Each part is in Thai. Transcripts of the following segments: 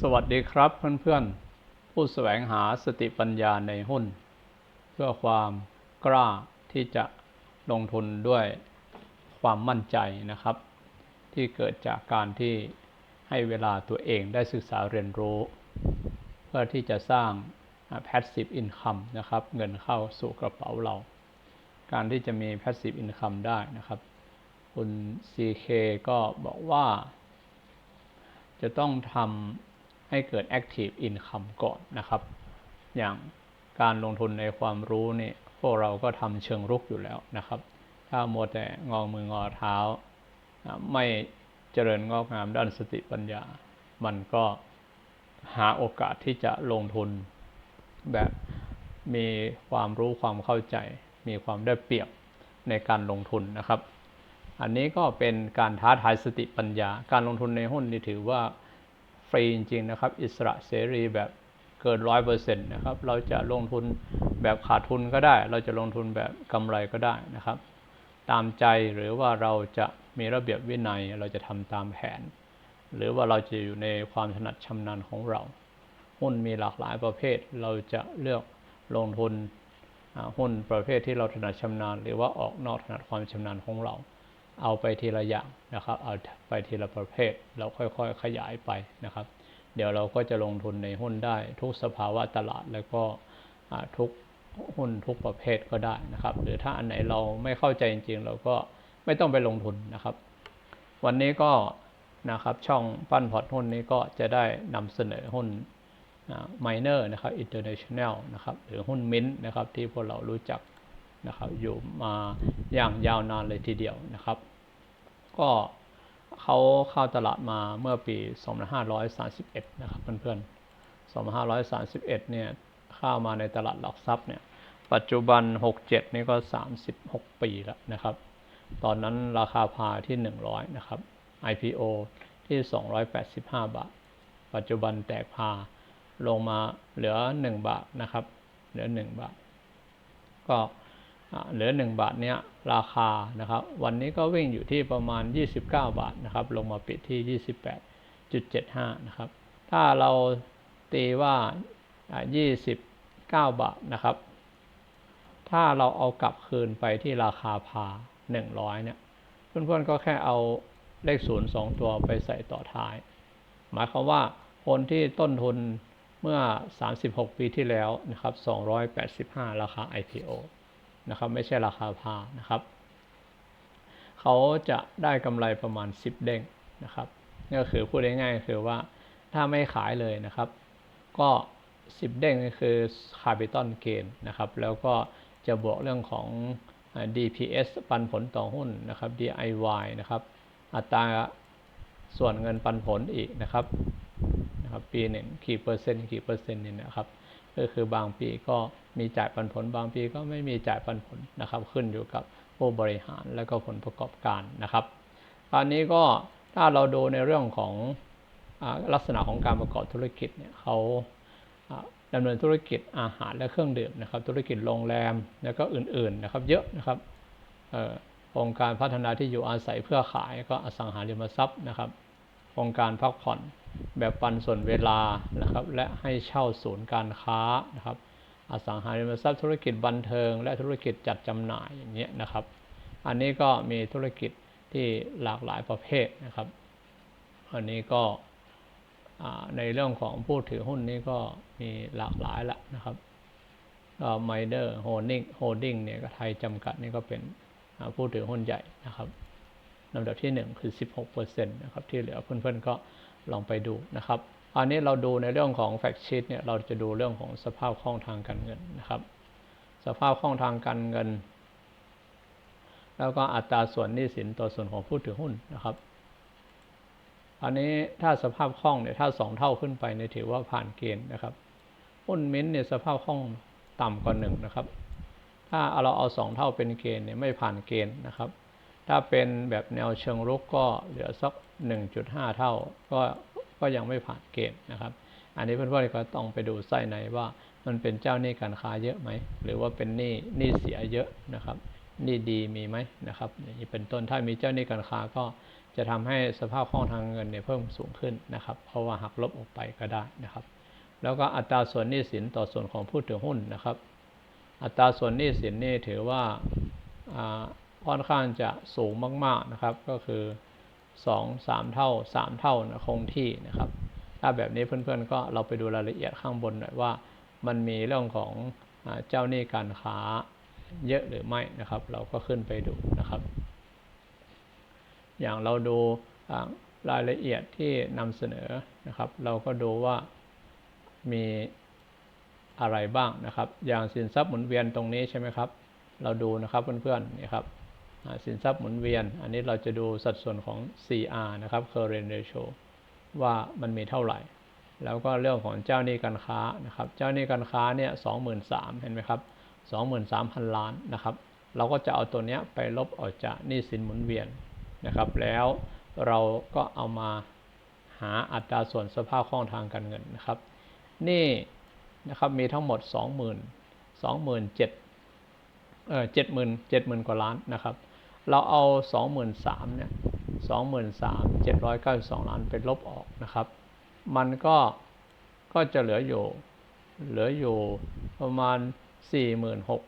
สวัสดีครับเพื่อนๆ ผู้แสวงหาสติปัญญาในหุ้น เพื่อความกล้าที่จะลงทุนด้วยความมั่นใจนะครับ ที่เกิดจากการที่ให้เวลาตัวเองได้ศึกษาเรียนรู้ เพื่อที่จะสร้าง passive income นะครับ เงินเข้าสู่กระเป๋าเรา การที่จะมี passive income ได้นะครับ คุณ CK ก็บอกว่าจะต้องทำ ให้เกิด active income ก่อนนะครับ อย่างการลงทุนในความรู้นี่พวกเราก็ทำเชิงรุกอยู่แล้วนะครับ ถ้ามัวแต่งอมืองอเท้า ไม่เจริญงอกงามด้านสติปัญญา มันก็หาโอกาสที่จะลงทุนแบบมีความรู้ความเข้าใจ มีความได้เปรียบในการลงทุนนะครับ อันนี้ก็เป็นการท้าทายสติปัญญา การลงทุนในหุ้นนี่ถือว่า ฟรีจริงๆนะครับ อิสระเสรีแบบเกินร้อยเปอร์เซ็นต์นะครับ เราจะลงทุนแบบขาดทุนก็ได้ เราจะลงทุนแบบกำไรก็ได้นะครับ ตามใจหรือว่าเราจะมีระเบียบวินัยเราจะทำตามแผน หรือว่าเราจะอยู่ในความถนัดชำนาญของเรา หุ้นมีหลากหลายประเภท เราจะเลือกลงทุนหุ้นประเภทที่เราถนัดชำนาญ หรือว่าออกนอกถนัดความชำนาญของเรา เอาไปทีละอย่างนะครับ เอาไปทีละประเภทเราค่อยๆ ขยายไปนะครับ เดี๋ยวเราก็จะลงทุนในหุ้นได้ทุกสภาวะตลาดแล้วก็ทุกหุ้นทุกประเภทก็ได้นะครับ หรือถ้าอันไหนเราไม่เข้าใจจริงๆ เราก็ไม่ต้องไปลงทุนนะครับ วันนี้ก็นะครับช่องปั้นพอร์ตหุ้นนี้ก็จะได้นำเสนอหุ้นไมเนอร์นะครับอินเตอร์เนชั่นแนลนะครับหรือหุ้นมินนะครับที่พวกเรารู้จัก นะครับ อยู่มาอย่างยาวนานเลยทีเดียวนะครับ ก็เขาเข้าตลาดมาเมื่อปี 2531 นะครับเพื่อนๆ 2531 เนี่ยเข้ามาในตลาดหลักทรัพย์เนี่ย ปัจจุบัน 67 นี่ก็ 36 ปีแล้วนะครับ ตอนนั้นราคาพาที่ 100 นะครับ IPO ที่ 285 บาท ปัจจุบันแตกพาลงมาเหลือ 1 บาทนะครับ เหลือ 1 บาท ก็ เหลือ 1 บาทเนี้ยราคานะครับ วันนี้ก็วิ่งอยู่ที่ประมาณ 29 บาทนะครับ ลงมาปิดที่ 28.75 นะครับ ถ้าเราตีว่า 29 บาทนะครับ ถ้าเราเอากลับคืนไปที่ราคาพา 100 เนี่ย เพื่อนๆก็แค่เอาเลขศูนย์สองตัวไปใส่ต่อท้าย หมายความว่าคนที่ต้นทุนเมื่อ 36 ปีที่แล้วนะครับ 285 ราคา IPO นะครับ ไม่ใช่ราคาพานะครับ เขาจะได้กำไรประมาณ 10 เด้งนะครับนี่ก็คือพูดง่ายๆคือว่าถ้าไม่ขายเลยนะครับ ก็ 10 เด้งก็คือ Capital Gain นะครับ แล้วก็จะบวกเรื่องของ DPS ปันผลต่อหุ้นนะครับ DIY นะครับ อัตราส่วนเงินปันผลอีกนะครับนะครับ ปีหนึ่งกี่เปอร์เซ็นต์กี่เปอร์เซ็นต์นี่นะครับ ก็คือบางปีก็มีจ่ายปันผล บางปีก็ไม่มีจ่ายปันผลนะครับ ขึ้นอยู่กับผู้บริหารและก็ผลประกอบการนะครับตอนนี้ก็ถ้าเราดูในเรื่องของอลักษณะของการประกอบธุรกิจเนี่ยเขาดำเนินธุรกิจอาหารและเครื่องดื่มนะครับ ธุรกิจโรงแรมแล้วก็อื่นๆนะครับ เยอะนะครับองค์การพัฒนาที่อยู่อาศัยเพื่อขายก็อสังหาริมทรัพย์นะครับองค์การพักผ่อน แบบปันส่วนเวลานะครับ และให้เช่าศูนย์การค้านะครับ อสังหาริมทรัพย์ธุรกิจบันเทิง และธุรกิจจัดจำหน่ายอย่างเงี้ยนะครับ อันนี้ก็มีธุรกิจที่หลากหลายประเภทนะครับ อันนี้ก็ในเรื่องของผู้ถือหุ้นนี้ก็มีหลากหลายละนะครับไมเดอร์โฮลดิ้งโฮลดิ้งเนี่ยไทยจำกัดนี่ก็เป็นผู้ถือหุ้นใหญ่นะครับลำดับที่ 1 คือ 16%นะครับ ที่เหลือเพื่อนๆก็ ลองไปดูนะครับ อันนี้เราดูในเรื่องของแฟกชีตเนี่ยเราจะดูเรื่องของสภาพคล่องทางการเงินนะครับ สภาพคล่องทางการเงิน แล้วก็อัตราส่วนหนี้สินต่อส่วนของผู้ถือหุ้นนะครับ อันนี้ถ้าสภาพคล่องเนี่ยถ้าสองเท่าขึ้นไปเนี่ยถือว่าผ่านเกณฑ์นะครับ หุ้นมิ้นเนี่ยสภาพคล่องต่ำกว่าหนึ่งนะครับ ถ้าเราเอาสองเท่าเป็นเกณฑ์เนี่ยไม่ผ่านเกณฑ์นะครับ ถ้าเป็นแบบแนวเชิงรุกก็เหลือสัก 1.5 เท่า ก็ก็ยังไม่ผ่านเกณฑ์นะครับ อันนี้เพื่อนๆก็ต้องไปดูไส้ในว่ามันเป็นเจ้าหนี้การค้าเยอะไหม หรือว่าเป็นหนี้หนี้เสียเยอะนะครับหนี้ดีมีไหมนะครับนี่เป็นต้นถ้ามีเจ้าหนี้การค้าก็จะทำให้สภาพคล่องทางเงินเนี่ยเพิ่มสูงขึ้นนะครับ เพราะว่าหักลบออกไปก็ได้นะครับ แล้วก็อัตราส่วนหนี้สินต่อส่วนของผู้ถือหุ้นนะครับ อัตราส่วนหนี้สินนี่ถือว่า ค่อนข้างจะสูงมาก ๆนะครับ ก็คือ 2 3 เท่า 3 เท่านะคงที่นะครับ ถ้าแบบนี้เพื่อนๆก็เราไปดูรายละเอียดข้างบนหน่อยว่า มันมีเรื่องของเจ้าหนี้การค้าเยอะหรือไม่นะครับ เราก็ขึ้นไปดูนะครับ อย่างเราดูรายละเอียดที่นำเสนอนะครับ เราก็ดูว่ามีอะไรบ้างนะครับ อย่างสินทรัพย์หมุนเวียนตรงนี้ใช่ไหมครับ เราดูนะครับเพื่อนๆนี่ครับ สินทรัพย์หมุนเวียน อันนี้เราจะดูสัดส่วนของ CR นะครับ current ratio ว่ามันมีเท่าไหร่ แล้วก็เรื่องของเจ้าหนี้การค้านะครับ เจ้าหนี้การค้าเนี่ยสองหมื่นสามเห็นไหมครับสองหมื่นสามพันล้านนะครับ เราก็จะเอาตัวเนี้ยไปลบออกจากหนี้สินหมุนเวียนนะครับ แล้วเราก็เอามาหาอัตราส่วนสภาพคล่องทางการเงินนะครับ นี่นะครับมีทั้งหมดสองหมื่นสองหมื่นเจ็ดเออเจ็ดหมื่นเจ็ดหมื่นกว่าล้านนะครับ เราเอาสองหมื่นสามเนี่ยสองหมื่นสามเจ็ดร้อยเก้าสิบสองล้านเป็นลบออกนะครับ มันก็ก็จะเหลืออยู่ เหลืออยู่ประมาณสี่หมื่นหก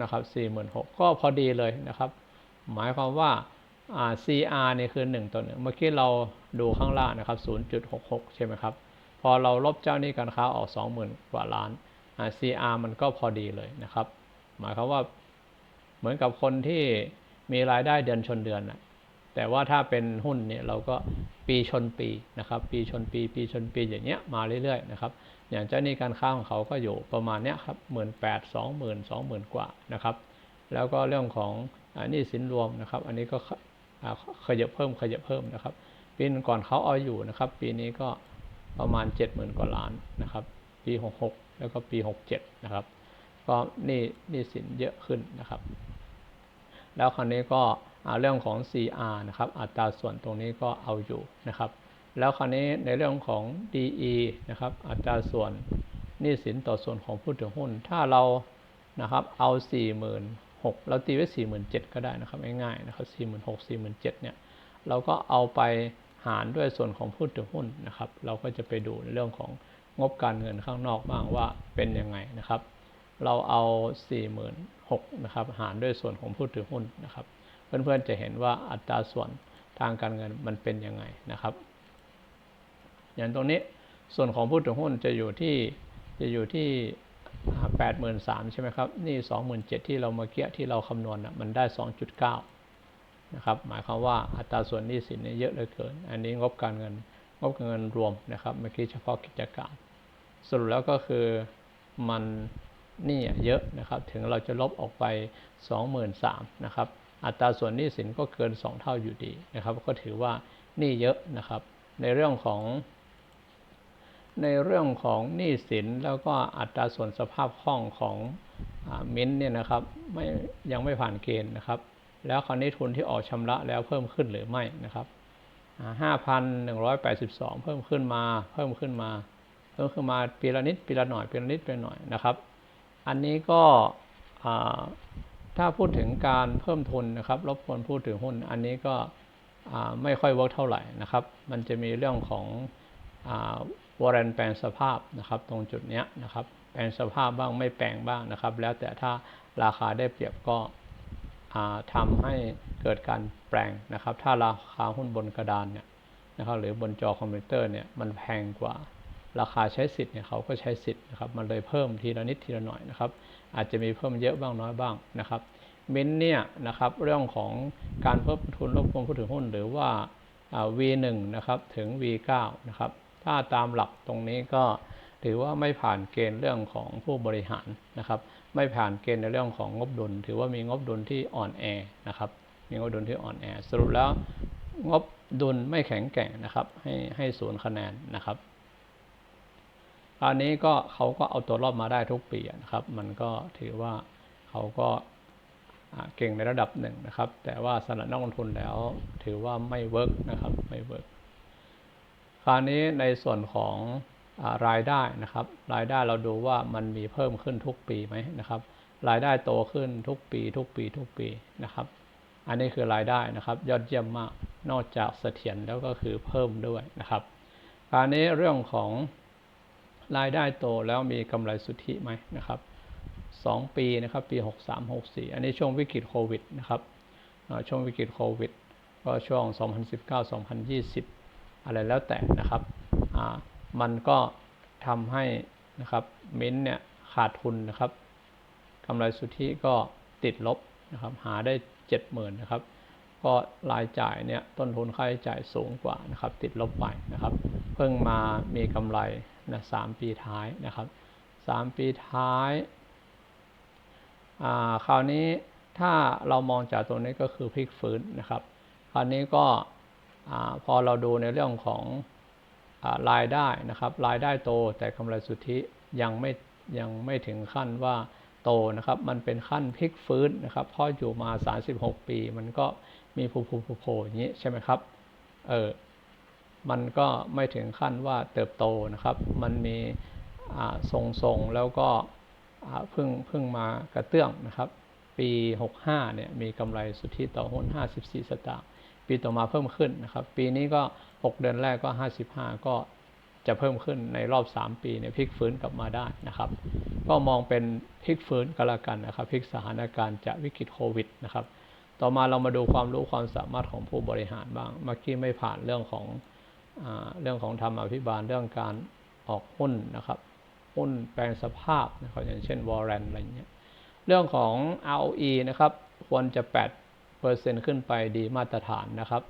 นะครับสี่หมื่นหกก็พอดีเลยนะครับ หมายความว่า CR นี่คือ 1 ต่อ1เมื่อกี้เราดูข้างล่างนะครับ 0.66 ใช่ไหมครับ พอเราลบเจ้านี้การค้าออก 20,000 กว่าล้าน CR มันก็พอดีเลยนะครับ หมายความว่าเหมือนกับคนที่ มีรายได้เดือนชนเดือนนะแต่ว่าถ้าเป็นหุ้นเนี่ยเราก็ปีชนปีนะครับ ปีชนปี ปีชนปีอย่างเงี้ยมาเรื่อยๆนะครับ อย่างเจ้านี้การค้าของเขาก็อยู่ประมาณเนี้ยครับหมื่นแปดสองหมื่นสองหมื่นกว่านะครับ แล้วก็เรื่องของอนนี้สินรวมนะครับ อันนี้ก็ขยับเพิ่มขยับเพิ่มนะครับปีก่อนเขาเอาอยู่นะครับ ปีนี้ก็ประมาณ 70,000 กว่าล้านนะครับ ปี 66 แล้วก็ปี 67 นะครับ ก็นี่นี่สินเยอะขึ้นนะครับ แล้วคราวนี้ก็เรื่องของ CR นะครับ อัตราส่วนตรงนี้ก็เอาอยู่นะครับ แล้วคราวนี้ในเรื่องของ DE นะครับ อัตราส่วนหนี้สินต่อส่วนของผู้ถือหุ้น ถ้าเรานะครับเอา 46,000เราตีไว้ 47,000 ก็ได้นะครับง่ายๆนะครับ46,000 47,000เนี่ยเราก็เอาไปหารด้วยส่วนของผู้ถือหุ้นนะครับ เราก็จะไปดูในเรื่องของงบการเงินข้างนอกบ้างว่าเป็นยังไงนะครับ เราเอา 40,000 6นะครับหารด้วยส่วนของผู้ถือหุ้นนะครับ เพื่อนๆจะเห็นว่าอัตราส่วนทางการเงินมันเป็นยังไงนะครับ อย่างตรงนี้ส่วนของผู้ถือหุ้นจะอยู่ที่จะอยู่ที่แปดหมื่นสามใช่ไหมครับ นี่สองหมื่นเจ็ดที่เราเมาเกี้ที่เราคำนวณนะมันได้สองจุดเก้านะครับ หมายความว่าอัตราส่วนหนี้สินเนี่ยเยอะเหลือเกิน อันนี้งบการเงินงบการเงินรวมนะครับ เมื่อกี้เฉพาะกิจการ สรุปแล้วก็คือมัน นี่เยอะนะครับ ถึงเราจะลบออกไป 23,000นะครับ อัตราส่วนหนี้สินก็เกิน 2 เท่าอยู่ดีนะครับ ก็ถือว่านี่เยอะนะครับ ในเรื่องของ ในเรื่องของหนี้สินแล้วก็อัตราส่วนสภาพคล่องของมินเนี่ยนะครับไม่ยังไม่ผ่านเกณฑ์นะครับ แล้วคราวนี้ทุนที่ออกชำระแล้วเพิ่มขึ้นหรือไม่นะครับ5,182 เพิ่มขึ้นมา เพิ่มขึ้นมา เพิ่มขึ้นมาปีละนิดปีละหน่อยปีละนิดปีละหน่อยนะครับ อันนี้ก็ถ้าพูดถึงการเพิ่มทุนนะครับรบกวนพูดถึงหุ้น อันนี้ก็ไม่ค่อยเวิร์กเท่าไหร่นะครับ มันจะมีเรื่องของวอร์เรนแปลงสภาพนะครับ ตรงจุดนี้นะครับ แปลงสภาพบ้างไม่แปลงบ้างนะครับ แล้วแต่ถ้าราคาได้เปรียบก็ทำให้เกิดการแปลงนะครับ ถ้าราคาหุ้นบนกระดานเนี่ยนะครับหรือบนจอคอมพิวเตอร์เนี่ยมันแพงกว่า ราคาใช้สิทธิ์เนี่ยเขาก็ใช้สิทธิ์นะครับมันเลยเพิ่มทีละนิดทีละหน่อยนะครับ อาจจะมีเพิ่มเยอะบ้างน้อยบ้างนะครับมินเนี่ยนะครับเรื่องของการเพิ่มทุนรบกวนผู้ถือหุ้น หรือว่า V1 นะครับถึง V9 นะครับถ้าตามหลักตรงนี้ก็ถือว่าไม่ผ่านเกณฑ์เรื่องของผู้บริหารนะครับ ไม่ผ่านเกณฑ์ในเรื่องของงบดุล ถือว่ามีงบดุลที่อ่อนแอนะครับ มีงบดุลที่อ่อนแอ สรุปแล้วงบดุลไม่แข็งแกร่งนะครับ ให้ให้ศูนย์คะแนนนะครับ อันนี้ก็เขาก็เอาตัวรอดมาได้ทุกปีนะครับ มันก็ถือว่าเขาก็เก่งในระดับหนึ่งนะครับ แต่ว่าสำหรับนักลงทุนแล้วถือว่าไม่เวิร์กนะครับไม่เวิร์กคราวนี้ในส่วนของรายได้นะครับ รายได้เราดูว่ามันมีเพิ่มขึ้นทุกปีไหมนะครับ รายได้โตขึ้นทุกปี ทุกปี ทุกปีนะครับ อันนี้คือรายได้นะครับ ยอดเยี่ยมมากนอกจากเสถียรแล้วก็คือเพิ่มด้วยนะครับคราวนี้เรื่องของ รายได้โตแล้วมีกำไรสุทธิไหมนะครับสองปีนะครับปี 63 64 อันนี้ช่วงวิกฤตโควิดนะครับช่วงวิกฤตโควิดก็ช่วง 2019 2020 อะไรแล้วแต่นะครับมันก็ทำให้นะครับมิ้นเนี่ยขาดทุนนะครับกำไรสุทธิก็ติดลบนะครับหาได้ 70,000นะครับก็รายจ่ายเนี่ยต้นทุนค่าใช้จ่ายสูงกว่านะครับติดลบไปนะครับ เพิ่งมามีกำไร นะสามปีท้ายนะครับสามปีท้ายคราวนี้ถ้าเรามองจากตรงนี้ก็คือพลิกฟื้นนะครับ คราวนี้ก็พอเราดูในเรื่องของรายได้นะครับรายได้โตแต่กำไรสุทธิยังไม่ยังไม่ถึงขั้นว่าโตนะครับ มันเป็นขั้นพลิกฟื้นนะครับเพราะอยู่มา 36 ปี มันก็มีผูผูผูโผอย่างนี้ใช่ไหมครับ เออ มันก็ไม่ถึงขั้นว่าเติบโตนะครับ มันมีทรงๆแล้วก็เพิ่งเพิ่งมากระเตื้องนะครับ ปี 65เนี่ยมีกำไรสุทธิต่อหุ้น 54 สตางค์ปีต่อมาเพิ่มขึ้นนะครับ ปีนี้ก็ 6 เดือนแรกก็ 55 ก็จะเพิ่มขึ้นในรอบ 3 ปีเนี่ยพลิกฟื้นกลับมาได้นะครับ ก็มองเป็นพลิกฟื้นก็แล้วกันนะครับพลิกสถานการณ์จากวิกฤตโควิดนะครับ ต่อมาเรามาดูความรู้ความสามารถของผู้บริหารบ้างเมื่อกี้ไม่ผ่านเรื่องของ เรื่องของธรรมอภิบาลเรื่องการออกหุ้นนะครับหุ้นแปลงสภาพนะครับอย่างเช่นวอร์เรนอะไรเงี้ยเรื่องของ ROE นะครับควรจะ8%ขึ้นไปดีมาตรฐานนะครับ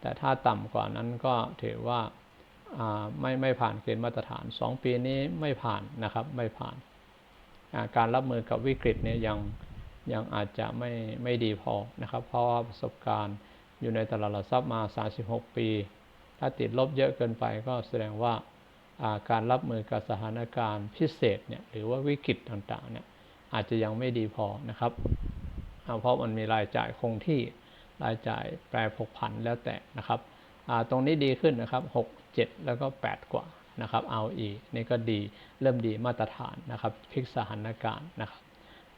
แต่ถ้าต่ำกว่านั้นก็ถือว่าไม่ไม่ผ่านเกณฑ์มาตรฐาน 2 ปีนี้ไม่ผ่านนะครับไม่ผ่านการรับมือกับวิกฤตเนี่ยยังยังอาจจะไม่ไม่ดีพอนะครับ เพราะว่าประสบการณ์อยู่ในตลาดหลักทรัพย์มา 36 ปี ถ้าติดลบเยอะเกินไปก็แสดงว่าการรับมือกับสถานการณ์พิเศษเนี่ยหรือว่าวิกฤตต่างๆเนี่ยอาจจะยังไม่ดีพอนะครับ เพราะมันมีรายจ่ายคงที่รายจ่ายแปรผกผันแล้วแต่นะครับ ตรงนี้ดีขึ้นนะครับ 6 7 แล้วก็ 8 กว่านะครับเอาอีนี่ก็ดีเริ่มดีมาตรฐานนะครับพลิกสถานการณ์นะครับ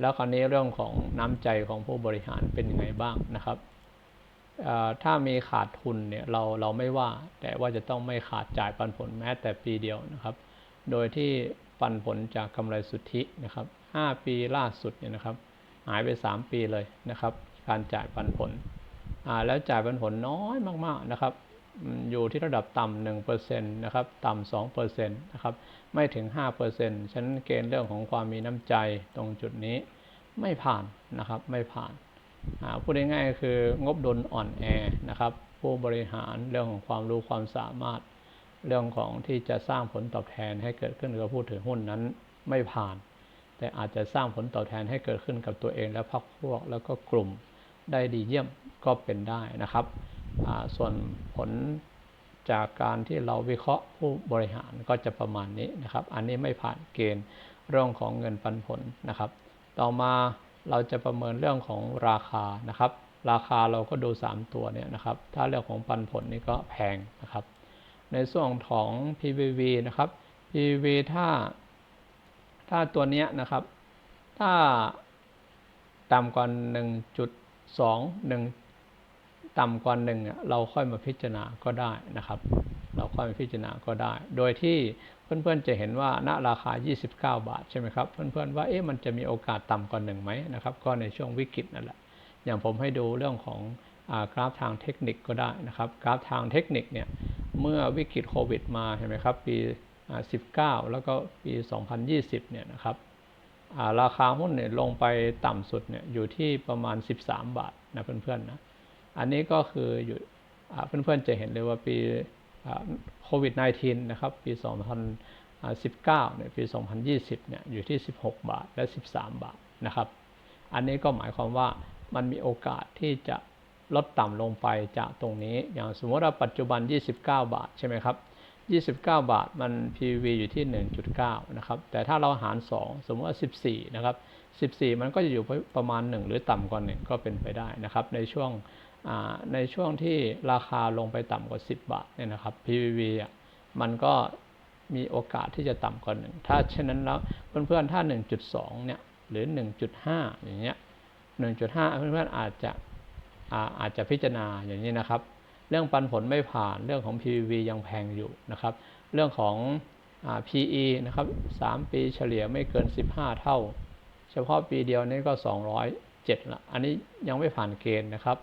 แล้วคราวนี้เรื่องของน้ำใจของผู้บริหารเป็นยังไงบ้างนะครับ ถ้ามีขาดทุนเนี่ยเราเราไม่ว่า แต่ว่าจะต้องไม่ขาดจ่ายปันผลแม้แต่ปีเดียวนะครับ โดยที่ปันผลจากกำไรสุทธินะครับ5ปีล่าสุดเนี่ยนะครับหายไป 3 ปีเลยนะครับ การจ่ายปันผลแล้วจ่ายปันผลน้อยมากๆนะครับ อยู่ที่ระดับต่ำหนึ่งเปอร์เซ็นะครับต่ำสองเปอร์เซ็นะครับไม่ถึงห้าเปอร์เซ็นต์ฉะนั้นเกณฑ์เรื่องของความมีน้ำใจตรงจุดนี้ไม่ผ่านนะครับไม่ผ่าน พูดง่ายๆคืองบดุลอ่อนแอนะครับ ผู้บริหารเรื่องของความรู้ความสามารถ เรื่องของที่จะสร้างผลตอบแทนให้เกิดขึ้นกับผู้ถือหุ้นนั้นไม่ผ่าน แต่อาจจะสร้างผลตอบแทนให้เกิดขึ้นกับตัวเองและพรรคพวก แล้วก็กลุ่มได้ดีเยี่ยมก็เป็นได้นะครับ ส่วนผลจากการที่เราวิเคราะห์ผู้บริหารก็จะประมาณนี้นะครับ อันนี้ไม่ผ่านเกณฑ์เรื่องของเงินปันผลนะครับ ต่อมา เราจะประเมินเรื่องของราคานะครับ ราคาเราก็ดู 3 ตัวเนี่ยนะครับ ถ้าเรื่องของปันผลนี่ก็แพงนะครับ ในส่วนของ PVV นะครับ PVV ถ้า ถ้าตัวนี้นะครับ ถ้าต่ำกว่า 1.2 1 ต่ำกว่า1เราค่อยมาพิจารณาก็ได้นะครับ เราค่อยมาพิจารณาก็ได้ โดยที่ เพื่อนๆจะเห็นว่าณราคา 29 บาทใช่ไหมครับ เพื่อนๆว่าเอ๊ะมันจะมีโอกาสต่ำกว่าหนึ่งไหมนะครับ ก็ในช่วงวิกฤตนั่นแหละ อย่างผมให้ดูเรื่องของกราฟทางเทคนิคก็ได้นะครับ กราฟทางเทคนิคเนี่ยเมื่อวิกฤตโควิดมาเห็นไหมครับ ปี 19 แล้วก็ปี 2020 เนี่ยนะครับราคาหุ้นเนี่ยลงไปต่ำสุดเนี่ยอยู่ที่ประมาณ 13 บาทนะเพื่อนๆนะ อันนี้ก็คืออยู่เพื่อนๆจะเห็นเลยว่าปี โควิด -19 นะครับ ปี 2019เนี่ยปี 2020เนี่ยอยู่ที่ 16 บาทและ 13 บาทนะครับ อันนี้ก็หมายความว่ามันมีโอกาสที่จะลดต่ำลงไปจากตรงนี้ อย่างสมมติว่าปัจจุบัน 29 บาทใช่ไหมครับ29 บาทมัน PV อยู่ที่ 1.9 นะครับ แต่ถ้าเราหาร 2 สมมติว่า 14 นะครับ 14 มันก็จะอยู่ประมาณ 1 หรือต่ำกว่า 1 ก็เป็นไปได้นะครับ ในช่วง ในช่วงที่ราคาลงไปต่ำกว่า 10 บาทเนี่ยนะครับ PVV อะมันก็มีโอกาสที่จะต่ำกว่าหนึ่งถ้าเช่นนั้นแล้วเพื่อนๆถ้า 1.2 เนี่ยหรือ 1.5 อย่างเงี้ย 1.5 เพื่อนๆอาจจะอาจจะพิจารณาอย่างนี้นะครับ เรื่องปันผลไม่ผ่านเรื่องของ PVV ยังแพงอยู่นะครับ เรื่องของอ PE นะครับ 3 ปีเฉลี่ยไม่เกิน 15 เท่า เฉพาะปีเดียวนี้ก็ 207ละอันนี้ยังไม่ผ่านเกณฑ์นะครับ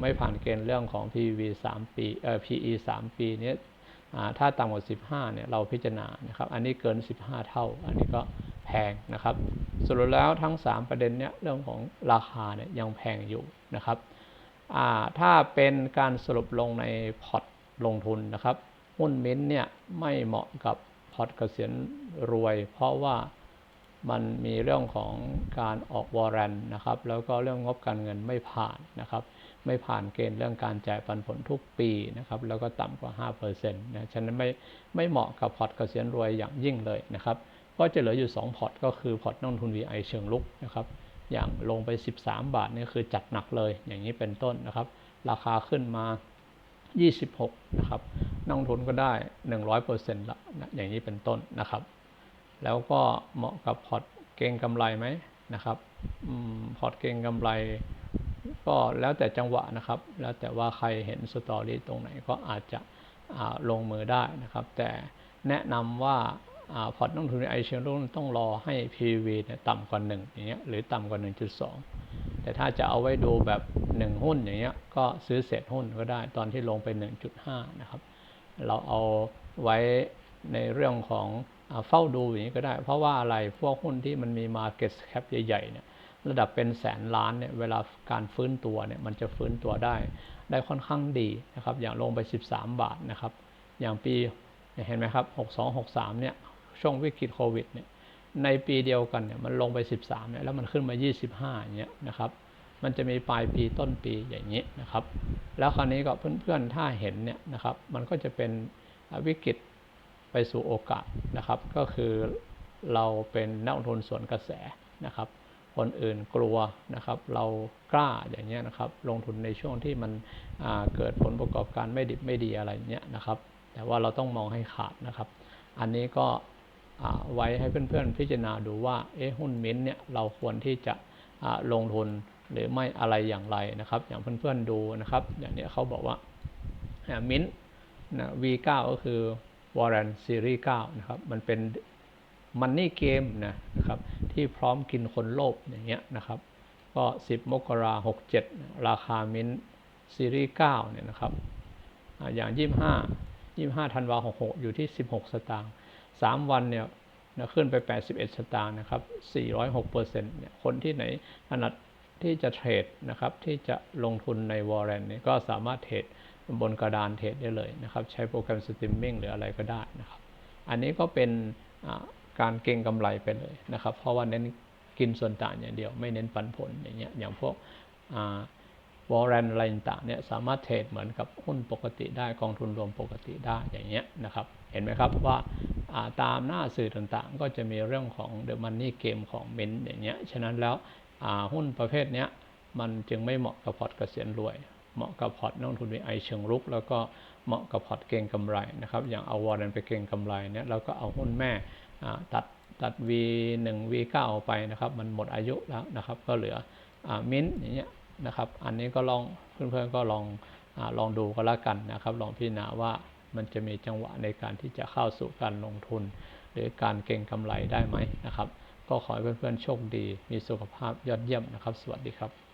ไม่ผ่านเกณฑ์เรื่องของ PV 3ปีเอ่อ PE 3 ปีนี้ถ้าต่ำกว่า 15เนี่ยเราพิจารณานะครับอันนี้เกิน 15 เท่า อันนี้ก็แพงนะครับสรุปแล้วทั้ง 3 ประเด็นเนี้ยเรื่องของราคาเนี่ยยังแพงอยู่นะครับถ้าเป็นการสรุปลงในพอร์ตลงทุนนะครับหุ้นมิ้นเนี่ยไม่เหมาะกับพอร์ตเกษียณรวย เพราะว่ามันมีเรื่องของการออกวอร์เรนนะครับแล้วก็เรื่องงบการเงินไม่ผ่านนะครับ ไม่ผ่านเกณฑ์เรื่องการจ่ายปันผลทุกปีนะครับแล้วก็ต่ำกว่า 5%นะฉะนั้นไม่ไม่เหมาะกับพอร์ตเกษียณรวยอย่างยิ่งเลยนะครับก็จะเหลืออยู่ 2 พอร์ตก็คือพอร์ตนักทุน VI เชิงลุกนะครับอย่างลงไป 13 บาทนี่คือจัดหนักเลย อย่างนี้เป็นต้นนะครับ ราคาขึ้นมา 26 นะครับนักทุนก็ได้ 100%ละนะอย่างนี้เป็นต้นนะครับ แล้วก็เหมาะกับพอร์ตเก่งกำไรไหมนะครับพอร์ตเก่งกำไร ก็แล้วแต่จังหวะนะครับ แล้วแต่ว่าใครเห็นสตอรี่ตรงไหนก็อาจจะลงมือได้นะครับ แต่แนะนำว่าพอร์ตต้องทุนไอเชียรุ่นต้องรอให้ PV เนี่ยต่ำกว่า1อย่างเงี้ยหรือต่ำกว่า 1.2 แต่ถ้าจะเอาไว้ดูแบบ 1 หุ้นอย่างเงี้ยก็ซื้อเศษหุ้นก็ได้ตอนที่ลงไป 1.5 นะครับ เราเอาไว้ในเรื่องของเฝ้าดูอย่างนี้ก็ได้ เพราะว่าอะไรพวกหุ้นที่มันมี Market Cap ใหญ่ๆเนี่ย ระดับเป็นแสนล้านเนี่ยเวลาการฟื้นตัวเนี่ยมันจะฟื้นตัวได้ ได้ค่อนข้างดีนะครับ อย่างลงไป 13 บาทนะครับ อย่างปีเห็นไหมครับ 6263 เนี่ยช่วงวิกฤตโควิดเนี่ยในปีเดียวกันเนี่ยมันลงไป 13เนี่ยแล้วมันขึ้นมา 25อย่างเงี้ยนะครับ มันจะมีปลายปีต้นปีอย่างนี้นะครับ แล้วคราวนี้ก็เพื่อนๆถ้าเห็นเนี่ยนะครับ มันก็จะเป็นวิกฤตไปสู่โอกาสนะครับ ก็คือเราเป็นนักลงทุนส่วนกระแสนะครับ คนอื่นกลัวนะครับเรากล้าอย่างเงี้ยนะครับลงทุนในช่วงที่มันเกิดผลประกอบการไม่ดิบไม่ดีอะไรเงี้ยนะครับแต่ว่าเราต้องมองให้ขาดนะครับ อันนี้ก็ไว้ให้เพื่อนๆพิจารณาดูว่าเอ๊ะหุ้นมิ้นเนี่ยเราควรที่จะลงทุนหรือไม่อะไรอย่างไรนะครับ อย่างเพื่อนๆดูนะครับ อย่างนี้เขาบอกว่ามิ้นนะ V9 ก็คือ Warren Series 9นะครับมันเป็นมันนี่เกมนะครับ ที่พร้อมกินคนโลภอย่างเงี้ยนะครับ ก็ 10 มกราหกเจ็ดราคามินซีรีส์9เนี่ยนะครับอย่าง 25 25ธันวา66 อยู่ที่ 16 สตางค์3วันเนี่ยนะขึ้นไป 81 สตางค์นะครับ 406เปอร์เซ็นต์เนี่ยคนที่ไหนถนัดที่จะเทรดนะครับ ที่จะลงทุนในวอร์เรนเนี่ยก็สามารถเทรดบนกระดานเทรดได้เลยนะครับ ใช้โปรแกรมสตรีมมิ่งหรืออะไรก็ได้นะครับ อันนี้ก็เป็น การเก็งกำไรไปเลยนะครับ เพราะว่าเน้นกินส่วนต่างอย่างเดียว ไม่เน้นปันผลอย่างเงี้ยอย่างพวกวอร์เรนอะไรต่างเนี่ยสามารถเทรดเหมือนกับหุ้นปกติได้กองทุนรวมปกติได้อย่างเงี้ยนะครับเห็นไหมครับว่าตามหน้าสื่อต่างๆ ก็จะมีเรื่องของ The Money Game ของเมนอย่างเงี้ยฉะนั้นแล้วหุ้นประเภทเนี้ยมันจึงไม่เหมาะกับพอร์ตเกษียณรวย เหมาะกับพอร์ตนักทุนวีไอเชิงรุก แล้วก็เหมาะกับพอร์ตเก่งกำไรนะครับอย่างเอาวอร์เรนไปเก่งกำไรเนี่ยเราก็เอาหุ้นแม่ ตัดตัด V1 V9 ออกไปนะครับ มันหมดอายุแล้วนะครับ ก็เหลือมิ้นอย่างเงี้ยนะครับ อันนี้ก็ลองเพื่อนๆก็ลองอลองดูก็แล้วกันนะครับ ลองพิจารณาว่ามันจะมีจังหวะในการที่จะเข้าสู่การลงทุน หรือการเก็งกำไรได้ไหมนะครับ ก็ขอให้เพื่อนๆโชคดี มีสุขภาพยอดเยี่ยมนะครับ สวัสดีครับ